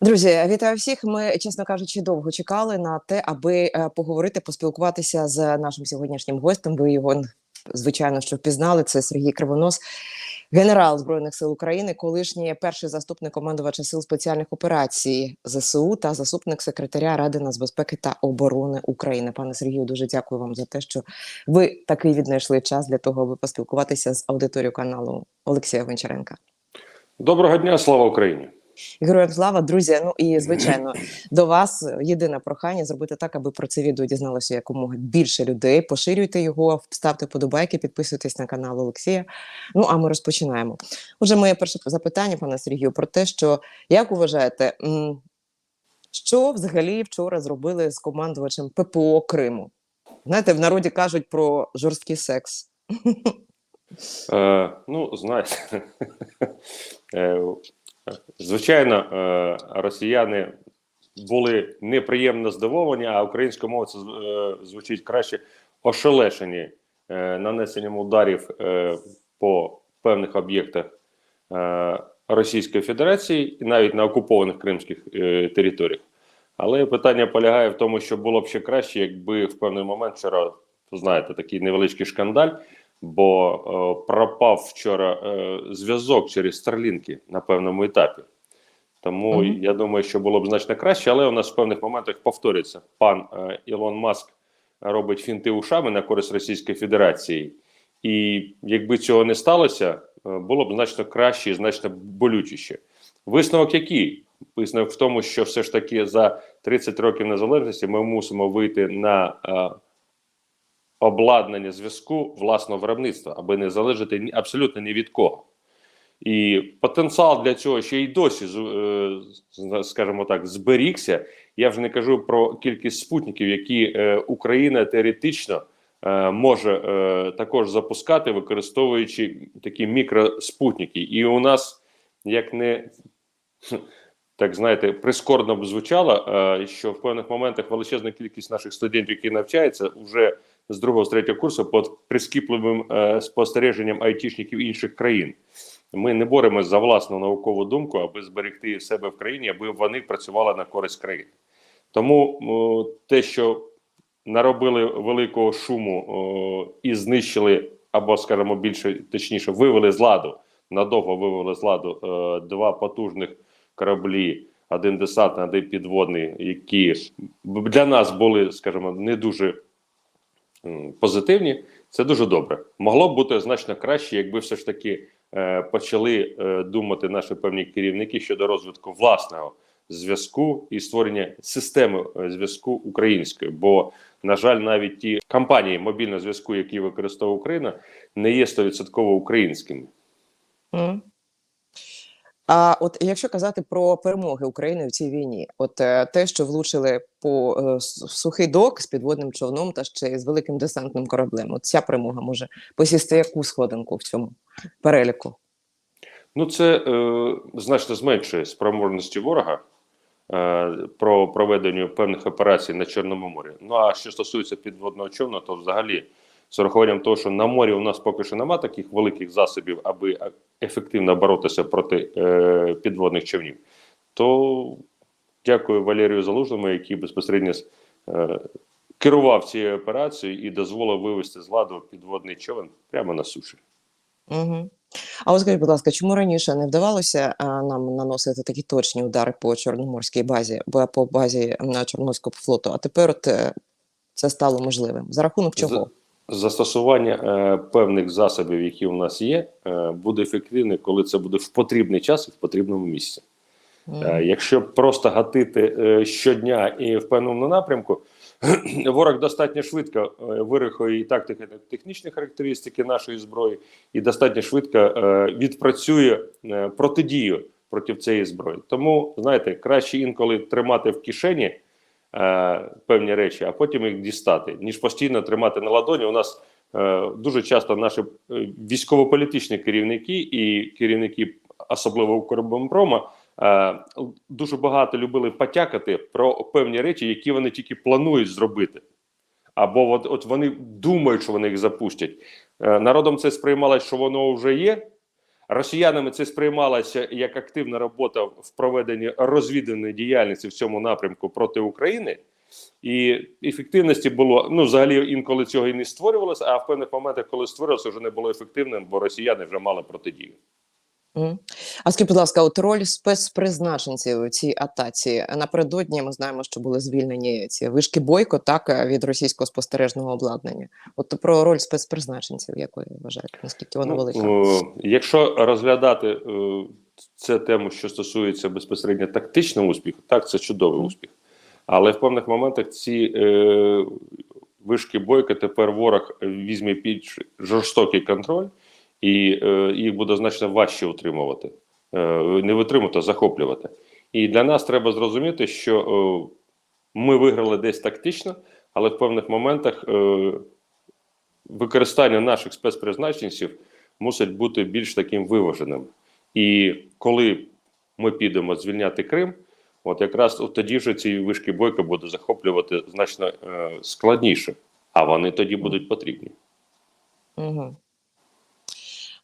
Друзі, вітаю всіх. Ми, чесно кажучи, довго чекали на те, аби е, поговорити, поспілкуватися з нашим сьогоднішнім гостем. Ви його звичайно що впізнали. Це Сергій Кривонос, генерал збройних сил України, колишній перший заступник командувача сил спеціальних операцій ЗСУ та заступник секретаря Ради нацбезпеки та оборони України. Пане Сергію, дуже дякую вам за те, що ви таки віднайшли час для того, аби поспілкуватися з аудиторією каналу Олексія Гончаренка. Доброго дня, слава Україні! Героям слава, друзі. Ну і звичайно, до вас єдине прохання зробити так, аби про це відео дізналося якомога більше людей. Поширюйте його, ставте подобайки, підписуйтесь на канал Олексія. Ну а ми розпочинаємо. Уже моє перше запитання, пане Сергію, про те, що як вважаєте, що взагалі вчора зробили з командувачем ППО Криму? Знаєте, в народі кажуть про жорсткий секс. Е, ну, знаєте, е, звичайно, е, росіяни були неприємно здивовані, а українською мовою це е, звучить краще ошелешені е, нанесенням ударів по певних об'єктах Російської Федерації і навіть на окупованих кримських територіях. Але питання полягає в тому, що було б ще краще, якби в певний момент вчора, знаєте, такий невеличкий шкандаль, бо е, пропав вчора е, зв'язок через Старлінки на певному етапі. Тому Мгм. я думаю, що було б значно краще, але у нас в певних моментах повторюється. Пан е, Ілон Маск робить фінти ушами на користь Російської Федерації. І якби цього не сталося, е, було б значно краще і значно болючіше. Висновок який? Висновок в тому, що все ж таки за 30 років незалежності ми мусимо вийти на е, обладнання зв'язку власного виробництва, аби не залежати абсолютно ні від кого. І потенціал для цього ще й досі, е, скажімо так, зберігся. Я вже не кажу про кількість спутників, які е, Україна теоретично е, може також запускати, використовуючи такі мікроспутники. І у нас, як не так знаєте, прискорбно б звучало, що в певних моментах величезна кількість наших студентів, які навчаються, вже з другого з третього курсу під прискіпливим е, спостереженням айтішників інших країн. Ми не боремось за власну наукову думку, аби зберегти себе в країні, аби вони працювали на користь країни. Тому те, що наробили великого шуму і знищили, або, скажімо, більше точніше, вивели з ладу, надовго вивели з ладу е, два потужних кораблі, один десантний, один підводний, які для нас були, скажімо, не дуже позитивні. Це дуже добре. Могло б бути значно краще, якби все ж таки е, почали е, думати наші певні керівники щодо розвитку власного зв'язку і створення системи е, зв'язку української. Бо, на жаль, навіть ті компанії мобільного зв'язку, які використовує Україна, не є 100% українськими. Мгм. А от якщо казати про перемоги України в цій війні, от е, те, що влучили по е, сухий док з підводним човном та ще з великим десантним кораблем, от ця перемога може посісти яку сходинку в цьому переліку? Ну, це е, значно зменшує спроможності ворога е, про проведення певних операцій на Чорному морі. Ну а що стосується підводного човна, то взагалі з урахуванням того, що на морі у нас поки що немає таких великих засобів, аби е, ефективно боротися проти е, підводних човнів, то дякую Валерію Залужному, який безпосередньо е, керував цією операцією і дозволив вивести з ладу підводний човен прямо на суші. Угу. А от скажіть, будь ласка, чому раніше не вдавалося а, нам наносити такі точні удари по чорноморській базі, по базі на Чорноморського флоту? А тепер от е, це стало можливим. За рахунок чого? Застосування е, певних засобів, які у нас є, е, буде ефективне, коли це буде в потрібний час і в потрібному місці. Е, якщо просто гатити е, щодня і в певному напрямку, ворог достатньо швидко вирахує і тактики, технічні характеристики нашої зброї, і достатньо швидко е, відпрацює протидію проти цієї зброї. Тому знаєте, краще інколи тримати в кишені е, певні речі, а потім їх дістати, ніж постійно тримати на ладоні. У нас е, дуже часто наші е, військово-політичні керівники і керівники, особливо Укроборонпрома, е, дуже багато любили потякати про певні речі, які вони тільки планують зробити. Або от, от вони думають, що вони їх запустять. Народом це сприймалось, що воно вже є. Росіянами це сприймалося як активна робота в проведенні розвідувальної діяльності в цьому напрямку проти України, і ефективності було ну взагалі інколи цього і не створювалося, а в певних моментах, коли створювалося, вже не було ефективним, бо росіяни вже мали протидію. А скажіть, будь ласка, от роль спецпризначенців у цій атаці напередодні ми знаємо, що були звільнені ці вишки бойко так е, від російського спостережного обладнання. От про роль спецпризначенців, як ви вважаєте, наскільки вона велика? Ну, якщо розглядати е, це тему, що стосується безпосередньо тактичного успіху, так це чудовий успіх. Але в певних моментах ці е, вишки бойка тепер ворог візьме під жорстокий контроль, і е, їх буде значно важче утримувати, е, не витримувати, а захоплювати. І для нас треба зрозуміти, що е, ми виграли десь тактично, але в певних моментах е, використання наших спецпризначенців мусить бути більш таким виваженим. І коли ми підемо звільняти Крим, от якраз от тоді вже ці вишки бойка буде захоплювати значно е, складніше, а вони тоді будуть потрібні. Угу.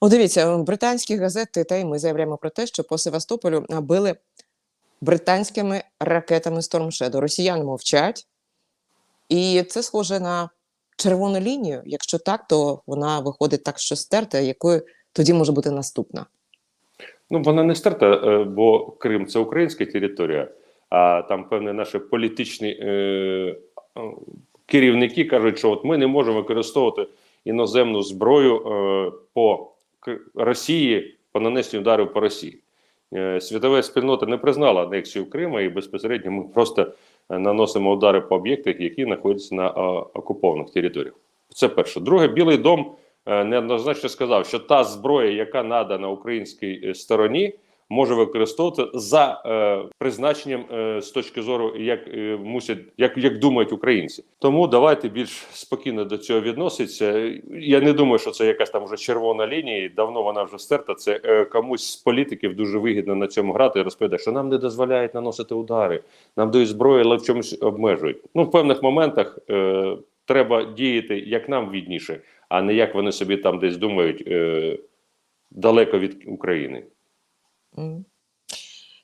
О, дивіться, британські газети та й ми заявляємо про те, що по Севастополю били британськими ракетами Storm Shadow. Росіяни мовчать, і це схоже на червону лінію. Якщо так, то вона виходить так, що стерта, якою тоді може бути наступна. Ну, вона не стерта, е, бо Крим це українська територія, а там певні наші політичні е, е, керівники кажуть, що от ми не можемо використовувати іноземну зброю е, по Росії по нанесенню ударів по Росії. Е, світова спільнота не признала анексію Криму, і безпосередньо ми просто е, наносимо удари по об'єктах, які знаходяться на е, окупованих територіях. Це перше. Друге, Білий дом неоднозначно сказав, що та зброя, яка надана українській стороні, може використовувати за е, призначенням е, з точки зору, як е, мусять, як, як думають українці. Тому давайте більш спокійно до цього відноситься. Я не думаю, що це якась там вже червона лінія. Давно вона вже стерта. Це е, комусь з політиків дуже вигідно на цьому грати і розповідати, що нам не дозволяють наносити удари, нам дають зброю, але в чомусь обмежують. Ну в певних моментах е, треба діяти як нам відніше, а не як вони собі там десь думають е, далеко від України.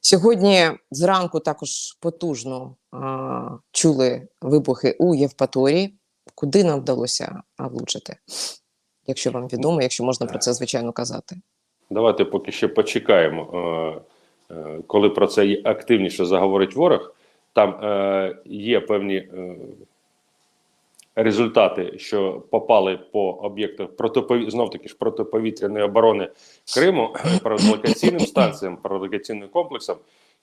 Сьогодні зранку також потужно а, чули вибухи у Євпаторії. Куди нам вдалося влучити? Якщо вам відомо, якщо можна про це звичайно казати. Давайте поки ще почекаємо, е, е, коли про це активніше заговорить ворог. Там е, є певні результати, що попали по об'єктах протипові... знов таки ж протиповітряної оборони Криму, протилокаційним станціям, протилокаційним комплексам.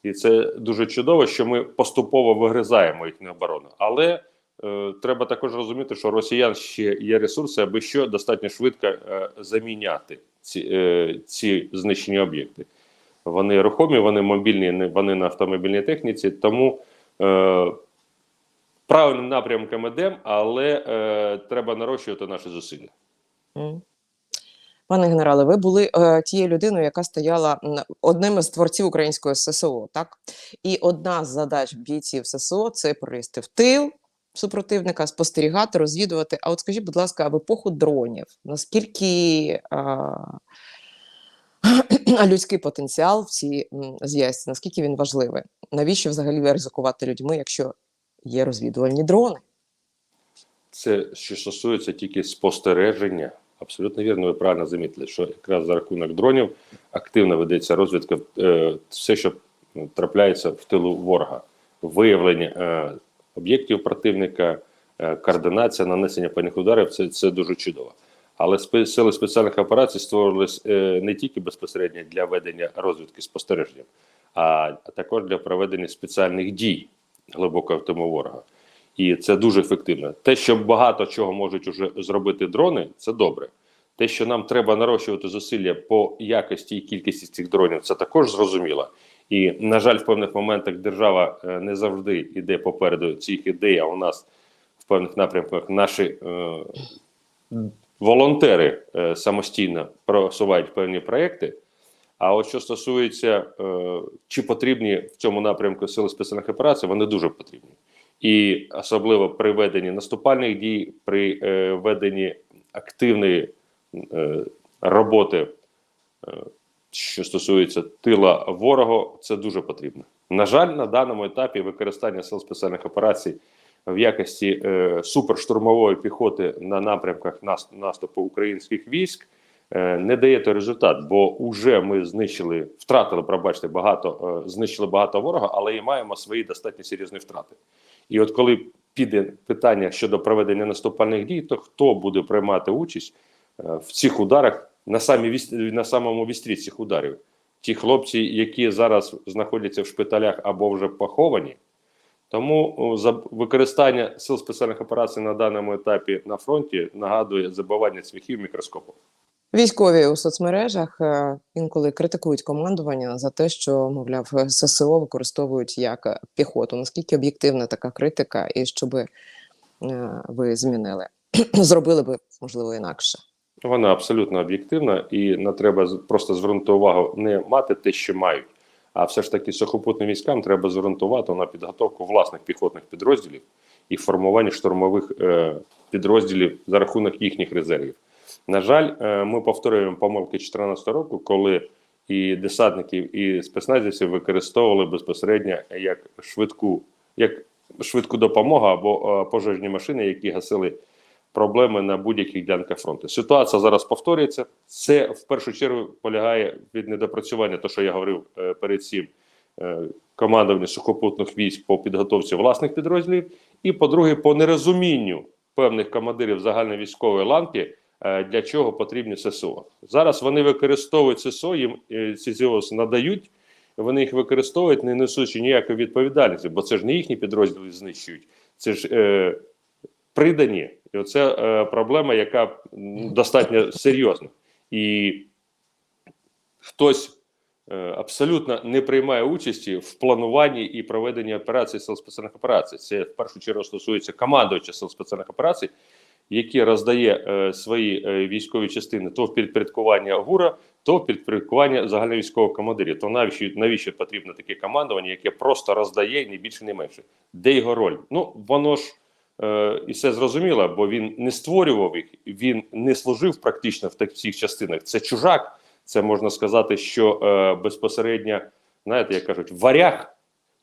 І це дуже чудово, що ми поступово вигризаємо їхню оборону. Але е, треба також розуміти, що росіян ще є ресурси, аби що достатньо швидко е, заміняти ці, е, ці знищені об'єкти. Вони рухомі, вони мобільні, вони на автомобільній техніці, тому е, правильним напрямком ідемо, але е, треба нарощувати наші зусилля. Пане генерале, ви були е, тією людиною, яка стояла одним із творців української ССО, так? І одна з задач бійців ССО це пролізти в тил супротивника, спостерігати, розвідувати. А от скажіть, будь ласка, в епоху дронів, наскільки а, людський потенціал в цій зв'язці, наскільки він важливий? Навіщо взагалі ризикувати людьми, якщо є розвідувальні дрони? Це що стосується тільки спостереження. Абсолютно вірно, ви правильно замітили, що якраз за рахунок дронів активно ведеться розвідка е, все, що ну, трапляється в тилу ворога, виявлення е, об'єктів противника, е, координація, нанесення по них ударів це, це дуже чудово. Але сили спеціальних операцій створювалися е, не тільки безпосередньо для ведення розвідки спостереження, а також для проведення спеціальних дій глибокого в тему ворога. І це дуже ефективно. Те, що багато чого можуть уже зробити дрони, це добре. Те, що нам треба нарощувати зусилля по якості і кількості цих дронів, це також зрозуміло. І, на жаль, в певних моментах держава е, не завжди йде попереду цих ідей, а у нас в певних напрямках наші е, волонтери е, самостійно просувають певні проекти. А от що стосується, е, чи потрібні в цьому напрямку сили спеціальних операцій, вони дуже потрібні. І особливо при веденні наступальних дій, при е, веденні активної е, роботи що стосується тила ворога, це дуже потрібно. На жаль, на даному етапі використання сил спеціальних операцій в якості суперштурмової піхоти на напрямках нас- наступу українських військ не дає той результат, бо вже ми знищили, втратили, пробачте, багато, е, знищили багато ворога, але і маємо свої достатньо серйозні втрати. І от коли піде питання щодо проведення наступальних дій, то хто буде приймати участь е, в цих ударах на самі на самому вістрі цих ударів? Ті хлопці, які зараз знаходяться в шпиталях або вже поховані. Тому за використання сил спеціальних операцій на даному етапі на фронті нагадує забивання цвяхів мікроскопом. Військові у соцмережах е, інколи критикують командування за те, що мовляв ССО використовують як е, піхоту. Наскільки об'єктивна така критика, і що е, ви змінили? Зробили би можливо інакше? Вона абсолютно об'єктивна, і не треба просто звернути увагу не мати те, що мають, а все ж таки сухопутним військам треба звернути на підготовку власних піхотних підрозділів і формування штурмових е, підрозділів за рахунок їхніх резервів. На жаль, е, ми повторюємо помилки 2014 року, коли і десантників, і спецназівців використовували безпосередньо як швидку, як швидку допомогу або е, пожежні машини, які гасили проблеми на будь-яких ділянках фронту. Ситуація зараз повторюється. Це в першу чергу полягає від недопрацювання, то що я говорив е, перед цим командування сухопутних військ по підготовці власних підрозділів, і по-друге, по нерозумінню певних командирів загальновійськової ланки, для чого потрібні ССО. Зараз вони використовують ССО, їм е, ці ЗІОС надають. Вони їх використовують, не несучи ніякої відповідальності, бо це ж не їхні підрозділи знищують, це ж е, придані. І оце е, проблема, яка достатньо серйозна. І хтось е, абсолютно не приймає участі в плануванні і проведенні операцій сил спеціальних операцій. Це в першу чергу стосується командувача сил спеціальних операцій, який роздає е, свої е, військові частини то в підпорядкування ГУРа, то в підпорядкування загальновійськового командирів. То навіщо, навіщо потрібно таке командування, яке просто роздає ні більше, ні менше? Де його роль? Ну воно ж е, і все зрозуміло, бо він не створював їх, він не служив практично в так- цих частинах. Це чужак. Це можна сказати, що е, безпосередньо, знаєте, як кажуть, варяг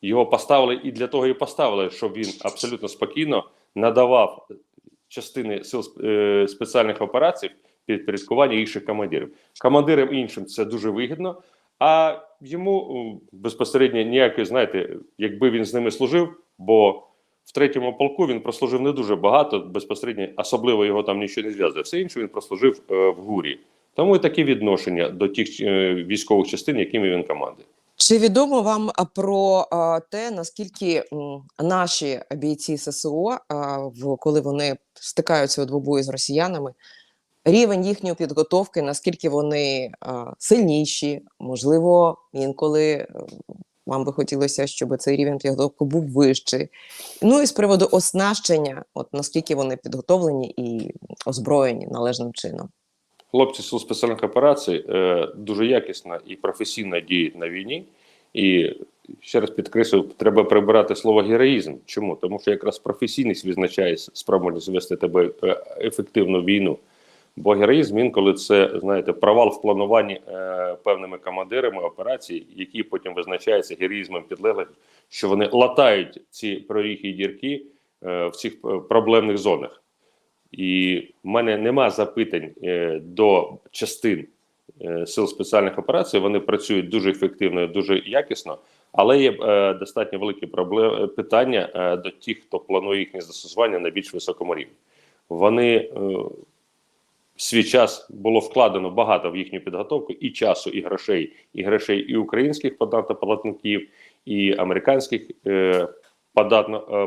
його поставили і для того і поставили, щоб він абсолютно спокійно надавав частини сил е, спеціальних операцій підпорядкування інших командирів. Командирам іншим це дуже вигідно, а йому безпосередньо ніякої, знаєте, якби він з ними служив, бо в третьому полку він прослужив не дуже багато, безпосередньо, особливо його там нічого не зв'язує. Все інше він прослужив е, в гурі. Тому і таке відношення до тих е, військових частин, якими він командує. Чи відомо вам про те, наскільки наші бійці ССО, коли вони стикаються у двобої з росіянами, рівень їхньої підготовки, наскільки вони сильніші, можливо, інколи е, вам би хотілося, щоб цей рівень підготовки був вищий. Ну і з приводу оснащення, от наскільки вони підготовлені і озброєні належним чином. Хлопці сил спеціальних операцій е, дуже якісно і професійно діють на війні. І ще раз підкреслюю, треба прибирати слово героїзм. Чому? Тому що якраз професійність визначає спроможність вести тебе е, ефективну війну. Бо героїзм інколи це знаєте провал в плануванні е, певними командирами операцій, які потім визначаються героїзмом підлеглих, що вони латають ці проріхи і дірки в цих проблемних зонах. І в мене нема запитань е, до частин е, сил спеціальних операцій. Вони працюють дуже ефективно, дуже якісно, але є е, достатньо великі проблеми питання до тих, хто планує їхнє застосування на більш високому рівні. Вони в свій час було вкладено багато в їхню підготовку і часу, і грошей, і грошей і українських податкоплатників, і американських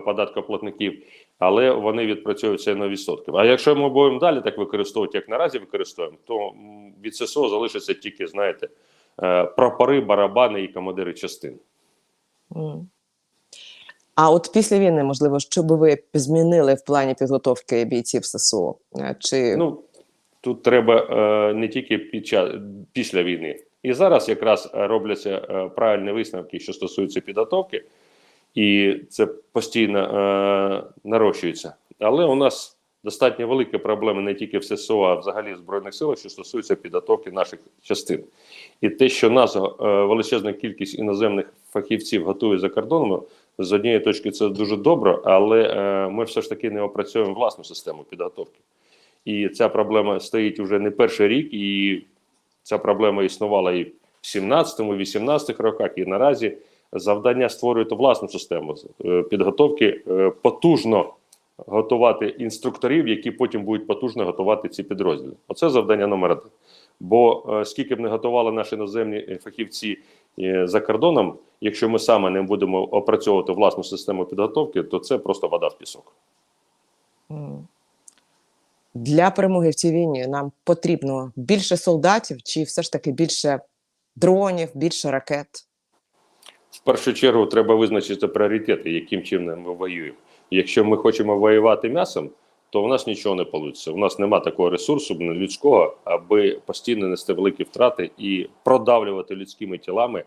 податкоплатників, але вони відпрацьовують це на відсотків. А якщо ми будемо далі так використовувати, як наразі використовуємо, то від ССО залишиться тільки, знаєте, е, прапори, барабани і командири частин. А от після війни, можливо, що би ви змінили в плані підготовки бійців ССО? Е, Чи Ну тут треба е, не тільки під час після війни, і зараз якраз е, робляться е, правильні висновки, що стосуються підготовки, і це постійно е, нарощується. Але у нас достатньо великі проблеми не тільки в ССО, а взагалі в Збройних силах, що стосуються підготовки наших частин. І те, що нас е, величезна кількість іноземних фахівців готує за кордоном, з однієї точки це дуже добре, але е, ми все ж таки не опрацьовуємо власну систему підготовки. І ця проблема стоїть уже не перший рік, і ця проблема існувала і в 17-18 роках, і наразі завдання створювати власну систему е, підготовки, е, потужно готувати інструкторів, які потім будуть потужно готувати ці підрозділи. Оце завдання номер один. Бо е, скільки б не готували наші іноземні фахівці за кордоном, якщо ми саме не будемо опрацьовувати власну систему підготовки, то це просто вода в пісок. Для перемоги в цій війні нам потрібно більше солдатів, чи все ж таки більше дронів, більше ракет? Першу чергу треба визначити пріоритети, яким чином ми воюємо. Якщо ми хочемо воювати м'ясом, то в нас нічого не вийде. У нас немає такого ресурсу людського, аби постійно нести великі втрати і продавлювати людськими тілами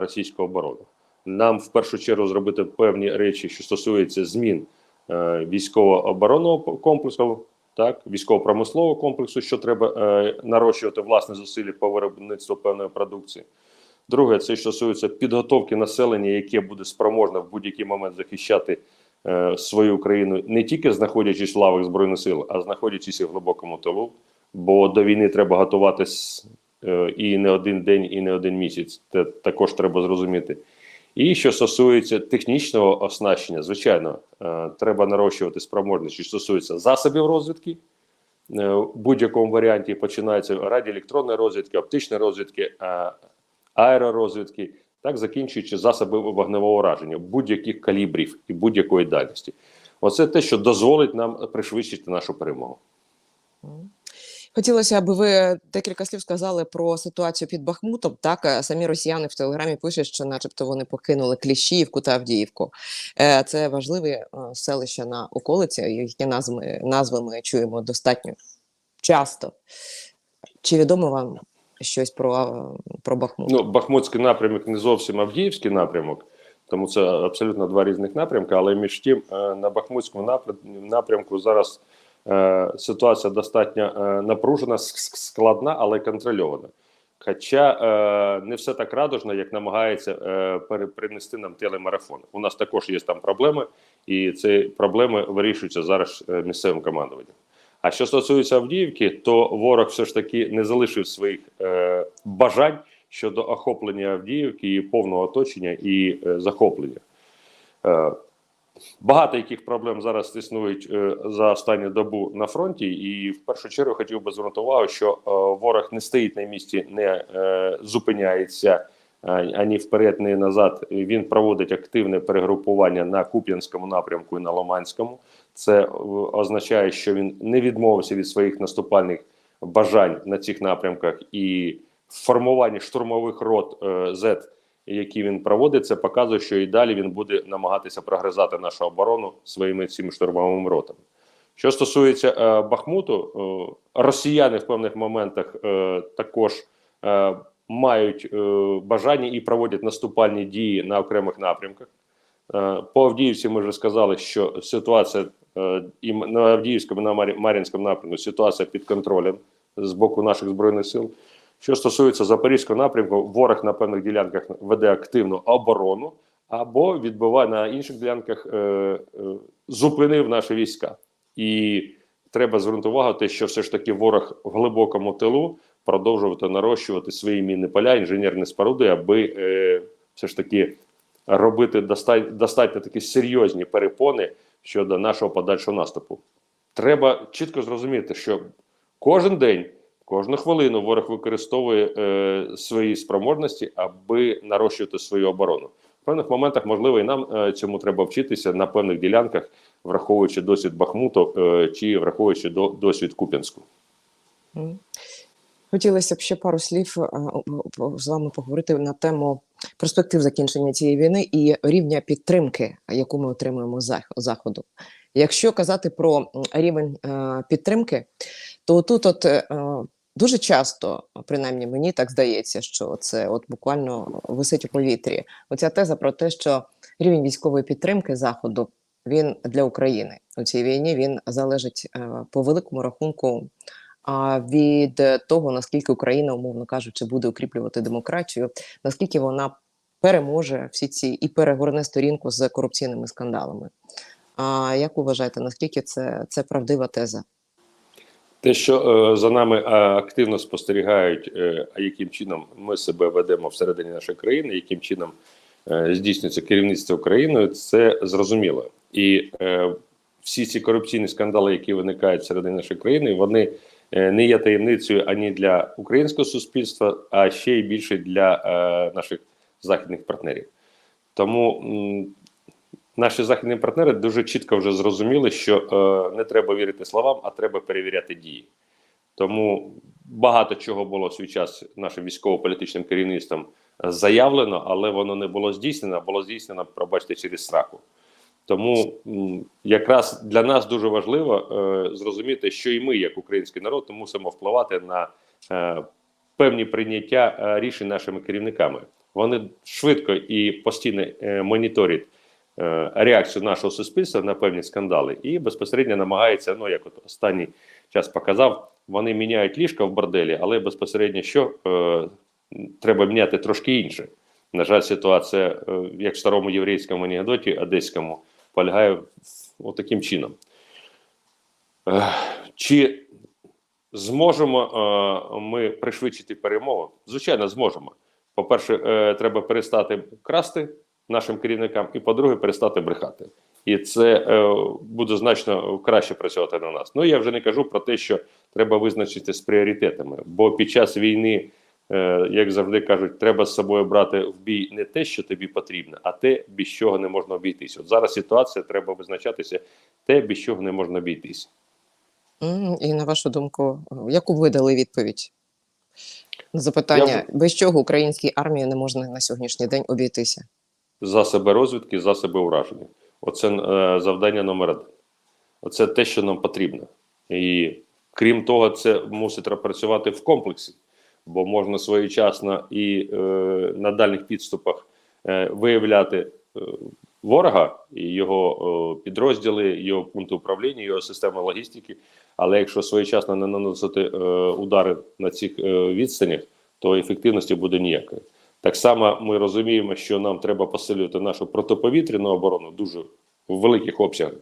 російську оборону. Нам в першу чергу зробити певні речі, що стосуються змін військово-оборонного комплексу, так військово-промислового комплексу, що треба е, нарощувати власне зусилля по виробництву певної продукції. Друге, це що стосується підготовки населення, яке буде спроможне в будь-який момент захищати е, свою країну, не тільки знаходячись в лавах збройних сил, а знаходячись і в глибокому тилу. Бо до війни треба готуватись е, і не один день, і не один місяць. Це також треба зрозуміти. І що стосується технічного оснащення, звичайно, е, треба нарощувати спроможність, що стосується засобів розвідки. Е, в будь-якому варіанті починається радіоелектронної розвідки, оптичної розвідки, аеророзвідки, так закінчуючи засоби вогневого ураження будь-яких калібрів і будь-якої дальності. Оце те, що дозволить нам пришвидшити нашу перемогу. Хотілося, аби ви декілька слів сказали про ситуацію під Бахмутом. Так, е, самі росіяни в телеграмі пишуть, що, начебто, вони покинули Кліщіївку та Авдіївку. Е, Це важливі е, селища на околиці, їхні назви, назви ми чуємо достатньо часто. Чи відомо вам щось про, про Бахмут? Ну, Бахмутський напрямок не зовсім Авдіївський напрямок, тому це абсолютно два різних напрямки. Але між тим е, на Бахмутському напрям- напрямку зараз е, ситуація достатньо е, напружена, складна, але контрольована. Хоча е, не все так радужно, як намагається е, принести нам телемарафон. У нас також є там проблеми, і ці проблеми вирішуються зараз місцевим командуванням. А що стосується Авдіївки, то ворог все ж таки не залишив своїх е, бажань щодо охоплення Авдіївки і повного оточення і е, захоплення. Е, багато яких проблем зараз існують е, за останню добу на фронті, і в першу чергу хотів би звернути увагу, що е, ворог не стоїть на місці, не е, зупиняється а- ані вперед, ні назад. Він проводить активне перегрупування на Куп'янському напрямку і на Ломанському. Це е, означає, що він не відмовився від своїх наступальних бажань на цих напрямках і формування штурмових рот е, Z, які він проводить, це показує, що і далі він буде намагатися прогризати нашу оборону своїми цими штурмовими ротами. Що стосується е, Бахмуту, е, росіяни в певних моментах е, також е, мають е, бажання і проводять наступальні дії на окремих напрямках. Е, По Авдіївці ми вже сказали, що ситуація е, і на Авдіївському, на Мар'їнському напрямку ситуація під контролем з боку наших збройних сил. Що стосується Запорізького напрямку, ворог на певних ділянках веде активну оборону або відбиває на інших ділянках, е, е, зупинив наші війська. І треба звернути увагу, те, що все ж таки ворог в глибокому тилу продовжувати нарощувати свої мінні поля, інженерні споруди, аби е, все ж таки робити достатньо, такі серйозні перепони щодо нашого подальшого наступу. Треба чітко зрозуміти, що кожен день, кожну хвилину ворог використовує е, свої спроможності, аби нарощувати свою оборону. В певних моментах, можливо, і нам е, цьому треба вчитися на певних ділянках, враховуючи досвід Бахмуту е, чи враховуючи до, досвід Куп'янську. Хотілося б ще пару слів е, з вами поговорити на тему перспектив закінчення цієї війни і рівня підтримки, яку ми отримуємо з заходу. Якщо казати про рівень е, підтримки, то тут от е, дуже часто, принаймні мені так здається, що це от буквально висить у повітрі. Оця теза про те, що рівень військової підтримки заходу він для України у цій війні він залежить е, по великому рахунку від того, наскільки Україна, умовно кажучи, буде укріплювати демократію, наскільки вона переможе всі ці і перегорне сторінку з корупційними скандалами. А як ви вважаєте, наскільки це, це правдива теза? Те, що е, за нами е, активно спостерігають, е, а яким чином ми себе ведемо всередині нашої країни, яким чином е, здійснюється керівництво Україною, це зрозуміло. І е, всі ці корупційні скандали, які виникають всередині нашої країни, вони не є таємницею ані для українського суспільства, а ще й більше для е, наших західних партнерів. Тому наші західні партнери дуже чітко вже зрозуміли, що е, не треба вірити словам, а треба перевіряти дії. Тому багато чого було в свій час нашим військово-політичним керівництвом е, заявлено, але воно не було здійснено, було здійснено, пробачте, через страху. Тому якраз для нас дуже важливо е, зрозуміти, що і ми, як український народ, мусимо впливати на е, певні прийняття е, рішень нашими керівниками. Вони швидко і постійно моніторять реакцію нашого суспільства на певні скандали і безпосередньо намагаються, ну як от останній час показав, вони міняють ліжка в борделі, але безпосередньо що треба міняти трошки інше. На жаль, ситуація, як в старому єврейському анекдоті одеському, полягає в- таким чином. Е, Чи зможемо е, ми пришвидшити перемогу? Звичайно, зможемо. По-перше, е, треба перестати красти нашим керівникам, і по-друге, перестати брехати. І це буде значно краще працювати на нас. Ну я вже не кажу про те, що треба визначитися з пріоритетами, бо під час війни, як завжди кажуть, треба з собою брати в бій не те, що тобі потрібно, а те, без чого не можна обійтись. От зараз ситуація, треба визначатися те, без чого не можна обійтись. І на вашу думку, е, яку ви дали відповідь на запитання, Я без чого українській армії не можна на сьогоднішній день обійтися? засоби розвідки, засоби ураження. Оце е, завдання номер один. Оце те, що нам потрібно. І крім того, це мусить працювати в комплексі, бо можна своєчасно і е, на дальніх підступах е, виявляти е, ворога і його е, підрозділи, його пункти управління, його системи логістики. Але якщо своєчасно не наносити е, удари на цих е, відстанях, то ефективності буде ніякої. Так само ми розуміємо, що нам треба посилювати нашу протиповітряну оборону дуже в великих обсягах,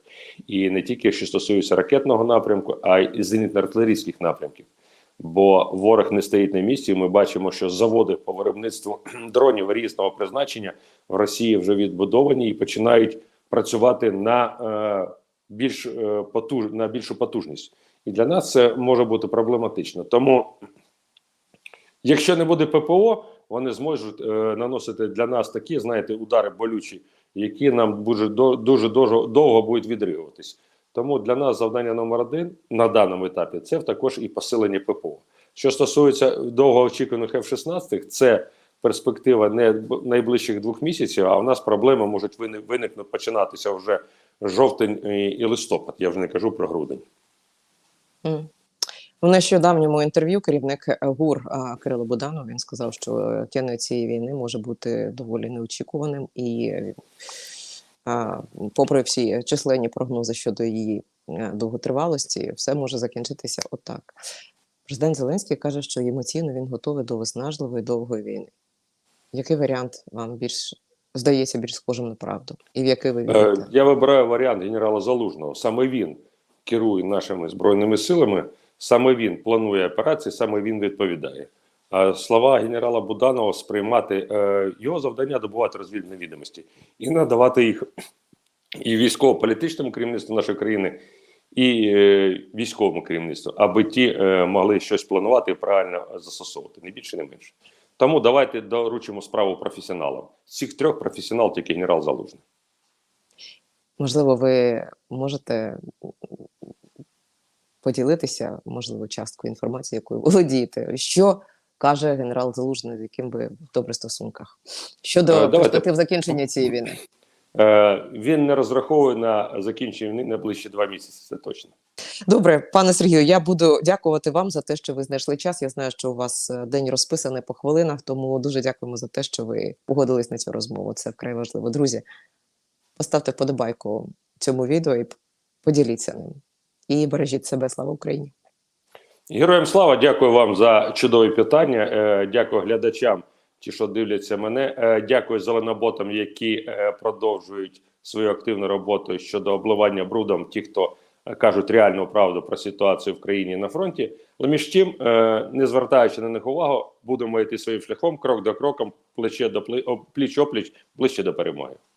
і не тільки що стосується ракетного напрямку, а й зенітно-артилерійських напрямків. Бо ворог не стоїть на місці. і Ми бачимо, що заводи по виробництву дронів різного призначення в Росії вже відбудовані і починають працювати на е, більш е, потуж на більшу потужність. І для нас це може бути проблематично. Тому, якщо не буде ППО, вони зможуть е, наносити для нас такі, знаєте, удари болючі, які нам дуже дуже дуже довго будуть відригуватись. Тому для нас завдання номер один на даному етапі це також і посилення ППО. Що стосується довгоочікуваних F-16, це перспектива не найближчих двох місяців. А у нас проблеми можуть виникнути починатися вже жовтень і, листопад. Я вже не кажу про грудень. У нещодавньому інтерв'ю керівник е, ГУР Кирило Буданов він сказав, що е, кінець цієї війни може бути доволі неочікуваним, і е, попри всі численні прогнози щодо її е, довготривалості, все може закінчитися отак. Президент Зеленський каже, що емоційно він готовий до виснажливої довгої війни. Який варіант вам більш здається більш схожим на правду? І в який ви Е, вірите? Я вибираю варіант генерала Залужного. Саме він керує нашими збройними силами, саме він планує операції, саме він відповідає. А слова генерала Буданова сприймати е, його завдання добувати розвідні відомості і надавати їх і військово-політичному керівництву нашої країни, і е, військовому керівництву, аби ті е, могли щось планувати і правильно застосовувати, не більше, не менше. Тому давайте доручимо справу професіоналам. З цих трьох професіонал тільки генерал Залужний. Можливо, ви можете поділитися, можливо, часткою інформації, якою володієте. Що каже генерал Залужний, з яким ви в добрих стосунках? Щодо Е, давайте. перспектив закінчення цієї війни? Е, він не розраховує на закінчення війни найближчі два місяці. Це точно. Добре, пане Сергію, я буду дякувати вам за те, що ви знайшли час. Я знаю, що у вас е, день розписаний по хвилинах, тому дуже дякуємо за те, що ви погодились на цю розмову. Це вкрай важливо. Друзі, поставте вподобайку цьому відео і поділіться ним. І бережіть себе, слава Україні. Героям слава, дякую вам за чудові питання. Е, Дякую глядачам, ті, що дивляться мене. Е, Дякую зеленоботам, які е, продовжують свою активну роботу щодо обливання брудом. Ті, хто кажуть реальну правду про ситуацію в країні на фронті. Але між тим, не звертаючи на них увагу, будемо йти своїм шляхом, крок до кроком, плече до пліч опліч, ближче до перемоги.